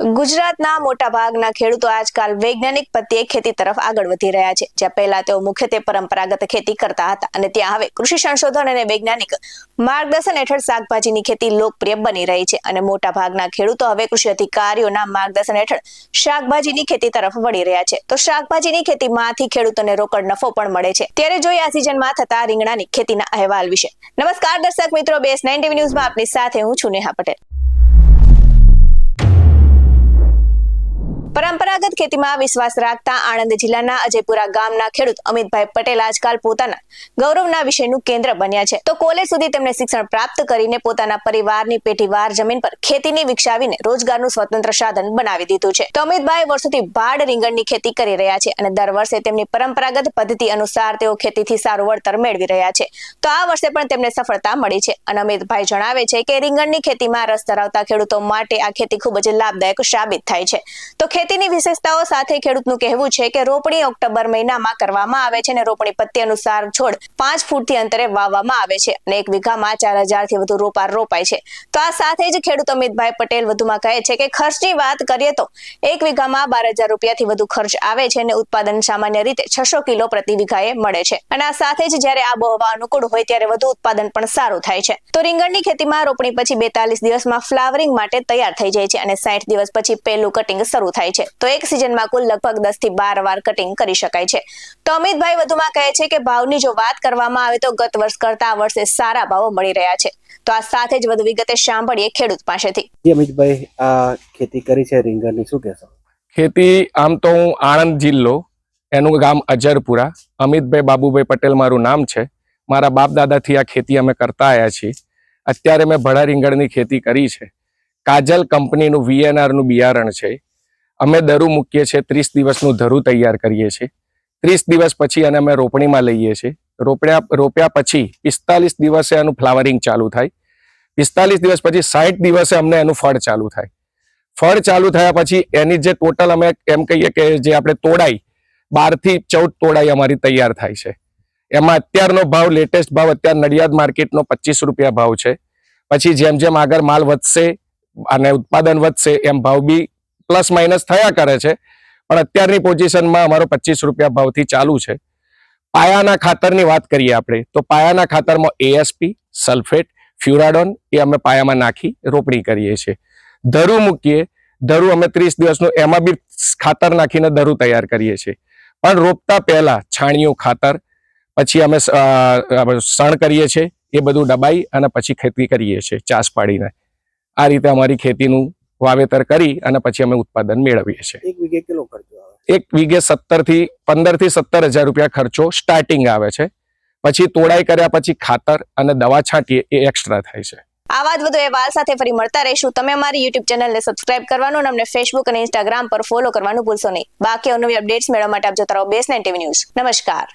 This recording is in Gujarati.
ગુજરાતના મોટા ભાગના ખેડૂતો આજકાલ વૈજ્ઞાનિક પદ્ધતિએ ખેતી તરફ આગળ વધી રહ્યા છે. જ્યાં પહેલા તેઓ મુખ્યત્વે પરંપરાગત ખેતી કરતા હતા અને ત્યાં હવે કૃષિ સંશોધન અને વૈજ્ઞાનિક માર્ગદર્શન હેઠળ શાકભાજીની ખેતી લોકપ્રિય બની રહી છે અને મોટા ભાગના ખેડૂતો હવે કૃષિ અધિકારીઓના માર્ગદર્શન હેઠળ શાકભાજીની ખેતી તરફ વળી રહ્યા છે. તો શાકભાજીની ખેતીમાંથી ખેડૂતોને રોકડ નફો પણ મળે છે. ત્યારે જોઈએ આ સિઝનમાં થતા રીંગણાની ખેતીના અહેવાલ વિશે. નમસ્કાર દર્શક મિત્રો, બેસ નાઇન ન્યૂઝમાં આપની સાથે હું છું નેહા પટેલ. પરંપરાગત ખેતીમાં વિશ્વાસ રાખતા આણંદ જિલ્લાના અજયપુરા ગામના ખેડૂત અમિતભાઈ પટેલ આજકાલ પોતાના ગૌરવના વિષયનું કેન્દ્ર બન્યા છે. તો કોલેજ સુધી તેમણે શિક્ષણ પ્રાપ્ત કરીને પોતાના પરિવારની પેટીવાર જમીન પર ખેતીને વિકસાવીને રોજગારનું સ્વતંત્ર સાધન બનાવી દીધું છે. તો અમિતભાઈ વર્ષોથી ભાડ રીંગણની ખેતી કરી રહ્યા છે અને દર વર્ષે તેમની પરંપરાગત પદ્ધતિ અનુસાર તેઓ ખેતીથી સારું વળતર મેળવી રહ્યા છે. તો આ વર્ષે પણ તેમને સફળતા મળી છે અને અમિતભાઈ જણાવે છે કે રીંગણની ખેતીમાં રસ ધરાવતા ખેડૂતો માટે આ ખેતી ખૂબ જ લાભદાયક સાબિત થાય છે. તો ખેતીની વિશેષતાઓ સાથે ખેડૂતનું કહેવું છે કે રોપણી ઓક્ટોબર મહિનામાં કરવામાં આવે છે અને રોપણી પત્તી અનુસાર છોડ પાંચ ફૂટથી અંતરે વાવવામાં આવે છે અને એક વીઘામાં ચાર હજારથી વધુ રોપા રોપાય છે. તો આ સાથે જ ખેડૂત અમિતભાઈ પટેલ વધુમાં કહે છે કે ખર્ચની વાત કરીએ તો એક વીઘામાં બાર હજાર રૂપિયાથી વધુ ખર્ચ આવે છે અને ઉત્પાદન સામાન્ય રીતે છસો કિલો પ્રતિ વીઘાએ મળે છે. અને આ સાથે જ જ્યારે આબોહવા અનુકૂળ હોય ત્યારે વધુ ઉત્પાદન પણ સારું થાય છે. તો રીંગણની ખેતીમાં રોપણી પછી બેતાલીસ દિવસમાં ફ્લાવરિંગ માટે તૈયાર થઈ જાય છે અને સાઠ દિવસ પછી પહેલું કટિંગ શરૂ થાય છે. તો એક સિઝનમાં કુલ લગભગ દસથી બાર વાર કટિંગ કરી શકાય છે. તો અમિતભાઈ વધુમાં કહે છે કે ભાવની જો વાત કરવામાં આવે તો ગત વર્ષ કરતા આ વર્ષે સારા ભાવો મળી રહ્યા છે. તો આ સાથે જ વધુ વિગતે સાંભળીએ ખેડૂત પાસેથી. અમિતભાઈ આ ખેતી કરી છે રીંગણની. શું કહેશો? ખેતી આમ તો હું આણંદ જિલ્લો એનું ગામ અજરપુરા. અમિતભાઈ બાબુભાઈ પટેલ મારું નામ છે. મારા બાપ દાદાથી આ ખેતી અમે કરતા આવ્યા છીએ. અત્યારે મેં ભડા રીંગણની ખેતી કરી છે. કાજલ કંપનીનું વીએનઆરનું બિયારણ છે. અમે દરું મૂકીએ છીએ, ત્રીસ દિવસનું ધરું તૈયાર કરીએ છીએ. ત્રીસ દિવસ પછી અને અમે રોપણીમાં લઈએ છીએ. રોપડ્યા રોપ્યા પછી પિસ્તાલીસ દિવસે એનું ફ્લાવરિંગ ચાલુ થાય. પિસ્તાલીસ દિવસ પછી સાઠ દિવસે અમને એનું ફળ ચાલુ થાય. ફળ ચાલુ થયા પછી એની જે ટોટલ અમે એમ કહીએ કે જે આપણે તોડાઈ, બારથી ચૌદ તોડાઈ અમારી તૈયાર થાય છે. એમાં અત્યારનો ભાવ, લેટેસ્ટ ભાવ અત્યારે નડિયાદ માર્કેટનો પચીસ રૂપિયા ભાવ છે. પછી જેમ જેમ આગળ માલ વધશે અને ઉત્પાદન વધશે, એમ ભાવ બી પ્લસ માઇનસ થયા કરે છે. પણ અત્યારની પોઝિશનમાં અમારો પચીસ રૂપિયા ભાવથી ચાલુ છે. પાયાના ખાતરની વાત કરીએ આપણે, તો પાયાના ખાતરમાં એએસપી સલ્ફેટ ફ્યુરાડોન એ અમે પાયામાં નાખી રોપણી કરીએ છીએ. ધરું મૂકીએ, ધરું અમે ત્રીસ દિવસનું એમાં બી ખાતર નાખીને ધરું તૈયાર કરીએ છીએ. પણ રોપતા પહેલા છાણિયું ખાતર, પછી અમે સણ કરીએ છીએ, એ બધું દબાઈ અને પછી ખેતી કરીએ છીએ, ચાસ પાડીને. આ રીતે અમારી ખેતીનું વાવેતર કરી અને પછી અમે ઉત્પાદન મેળવીએ છીએ. એક વીઘે કેટલો ખર્ચો આવે? એક વીઘે સત્તરથી પંદરથી સત્તર હજાર રૂપિયા ખર્ચો સ્ટાર્ટિંગ આવે છે. પછી તોડાઈ કર્યા પછી ખાતર અને દવા છાંટીએ એ એક્સ્ટ્રા થાય છે. આવા જ વધુ અહેવાલ સાથે ફરી મળતા રહીશું. તમે અમારી યુટ્યુબ ચેનલને સબસ્ક્રાઇબ કરવાનું અને અમને ફેસબુક અને ઇન્સ્ટાગ્રામ પર ફોલો કરવાનું ભૂલશો નહીં. બાકી અવનવી અપડેટ્સ મેળવવા માટે આપ જોતા રહો બેસ નાઇન ટીવી ન્યૂઝ નમસ્કાર.